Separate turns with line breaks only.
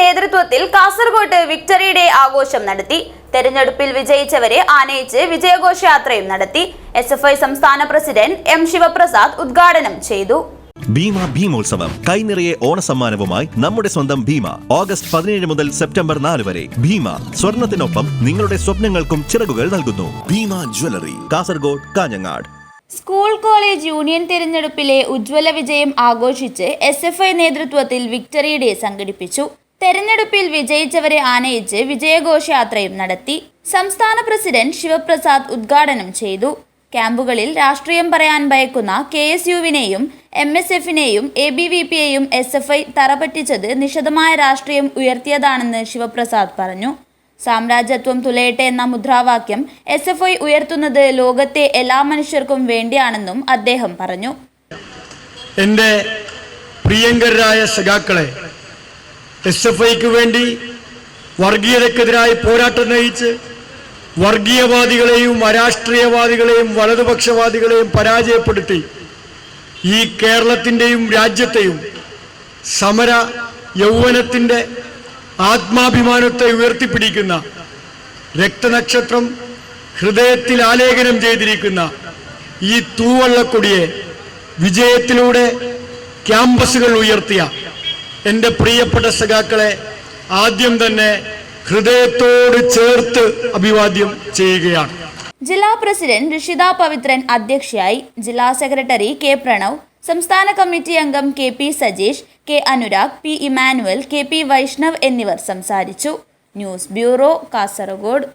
നേതൃത്വത്തിൽ Kasaragod victory day ആഘോഷം നടത്തി. തെരഞ്ഞെടുപ്പിൽ വിജയിച്ചവരെ ആനയിച്ച് വിജയഘോഷയാത്രയും നടത്തി. എസ് എഫ് ഐ സംസ്ഥാന പ്രസിഡന്റ് എം ശിവപ്രസാദ് ഉദ്ഘാടനം ചെയ്തു.
ഭീമ ഭീമോത്സവം കൈനിറയെ ഓണസമ്മാനവുമായി നമ്മുടെ സ്വന്തം ഭീമ. ഓഗസ്റ്റ് പതിനേഴ് മുതൽ സെപ്റ്റംബർ നാല് വരെ. ഭീമ സ്വർണത്തിനൊപ്പം നിങ്ങളുടെ സ്വപ്നങ്ങൾക്കും ചിറകുകൾ നൽകുന്നു. Bhima jewellery Kasaragod Kanhangad.
School college union തിരഞ്ഞെടുപ്പിലെ ഉജ്ജ്വല വിജയം ആഘോഷിച്ച് എസ് എഫ് ഐ നേതൃത്വത്തിൽ വിക്ടറി ഡേ സംഘടിപ്പിച്ചു. തെരഞ്ഞെടുപ്പിൽ വിജയിച്ചവരെ ആനയിച്ച് വിജയഘോഷയാത്രയും നടത്തി സംസ്ഥാന പ്രസിഡന്റ് ശിവപ്രസാദ് ഉദ്ഘാടനം ചെയ്തു. ക്യാമ്പുകളിൽ രാഷ്ട്രീയം പറയാൻ ഭയക്കുന്ന കെ എസ് യുവിനെയും എം എസ് എഫിനെയും എ ബി വി പിയെയും എസ് എഫ് ഐ തറപറ്റിച്ചത് നിശിതമായ രാഷ്ട്രീയം ഉയർത്തിയതാണെന്ന് ശിവപ്രസാദ് പറഞ്ഞു. സാമ്രാജ്യത്വം തുലയട്ടെ എന്ന മുദ്രാവാക്യം എസ് എഫ് ഐ ഉയർത്തുന്നത് ലോകത്തെ എല്ലാ മനുഷ്യർക്കും വേണ്ടിയാണെന്നും അദ്ദേഹം പറഞ്ഞു.
എന്റെ പ്രിയങ്കരായ സഖാക്കളെ എസ് എഫ് ഐക്ക് വേണ്ടി വർഗീയതക്കെതിരായി പോരാട്ടം നയിച്ച് വർഗീയവാദികളെയും അരാഷ്ട്രീയവാദികളെയും വലതുപക്ഷവാദികളെയും പരാജയപ്പെടുത്തി ഈ കേരളത്തിന്റെയും രാജ്യത്തെയും സമര യൗവനത്തിന്റെ ആത്മാഭിമാനത്തെ ഉയർത്തിപ്പിടിക്കുന്ന രക്തനക്ഷത്രം ഹൃദയത്തിൽ ആലേഖനം ചെയ്തിരിക്കുന്ന ഈ തൂവള്ളക്കൊടിയെ വിജയത്തിലൂടെ ക്യാമ്പസുകൾ ഉയർത്തിയ എന്റെ പ്രിയപ്പെട്ട സഖാക്കളെ ആദ്യം തന്നെ ഹൃദയത്തോട് ചേർത്ത് അഭിവാദ്യം ചെയ്യുകയാണ്.
ജില്ലാ പ്രസിഡന്റ് ഋഷിത പവിത്രൻ അധ്യക്ഷയായി ജില്ലാ സെക്രട്ടറി കെ പ്രണവ് സംസ്ഥാന കമ്മിറ്റി അംഗം K P Sajeesh K Anurag P Emmanuel K P Vaishnav എന്നിവർ സംസാരിച്ചു. News bureau Kasaragod.